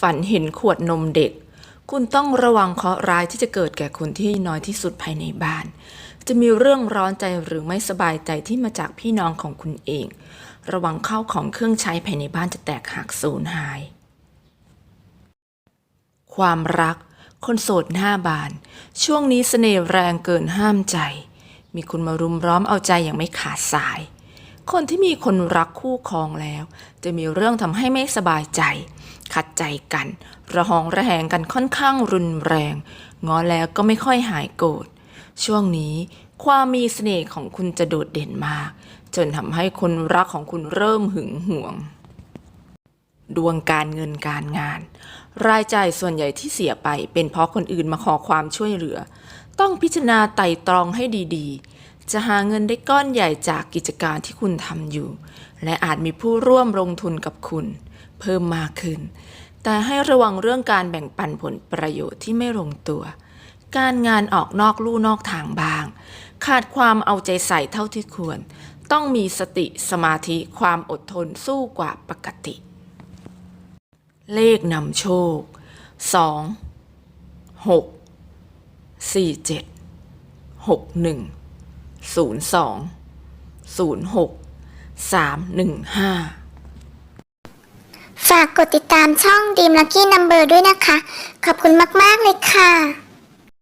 ฝันเห็นขวดนมเด็ก คุณต้องระวังเคราะห์ร้ายที่จะเกิดแก่คนที่น้อยที่สุดภายในบ้าน จะมีเรื่องร้อนใจหรือไม่สบายใจที่มาจากพี่น้องของคุณเอง ระวังเข้าของเครื่องใช้ภายในบ้านจะแตกหักสูญหาย ความรัก คนโสดหน้าบาน ช่วงนี้เสน่ห์แรงเกินห้ามใจ มีคนมารุมร้อมเอาใจอย่างไม่ขาดสาย คนที่มีคนรักคู่ครองแล้ว จะมีเรื่องทำให้ไม่สบายใจ ขัดใจกัน ระหองระแหงกันค่อนข้างรุนแรง ง้อแล้วก็ไม่ค่อยหายโกรธ ช่วงนี้ความมีเสน่ห์ของคุณจะโดดเด่นมาก จนทำให้คนรักของคุณเริ่มหึงหวง ดวงการเงินการงาน รายจ่ายส่วนใหญ่ที่เสียไปเป็นเพราะคนอื่นมาขอความช่วยเหลือ ต้องพิจารณาไต่ตรองให้ดีๆ จะหาเงินได้ก้อนใหญ่จากกิจการที่คุณทำอยู่ และอาจมีผู้ร่วมลงทุนกับคุณ เพิ่มมากขึ้น แต่ให้ระวังเรื่องการแบ่งปันผลประโยชน์ที่ไม่ลงตัว การงานออกนอกลู่นอกทางบาง ขาดความเอาใจใส่เท่าที่ควร ต้องมีสติสมาธิความอดทนสู้กว่าปกติ เลขนำโชค 2 6 4 7 6 1 0 2 0 6 3 1 5ากกดติดตามช่องดีมลักกี้นัมเบอร์ด้วยนะคะ ขอบคุณมาก ๆ เลยค่ะ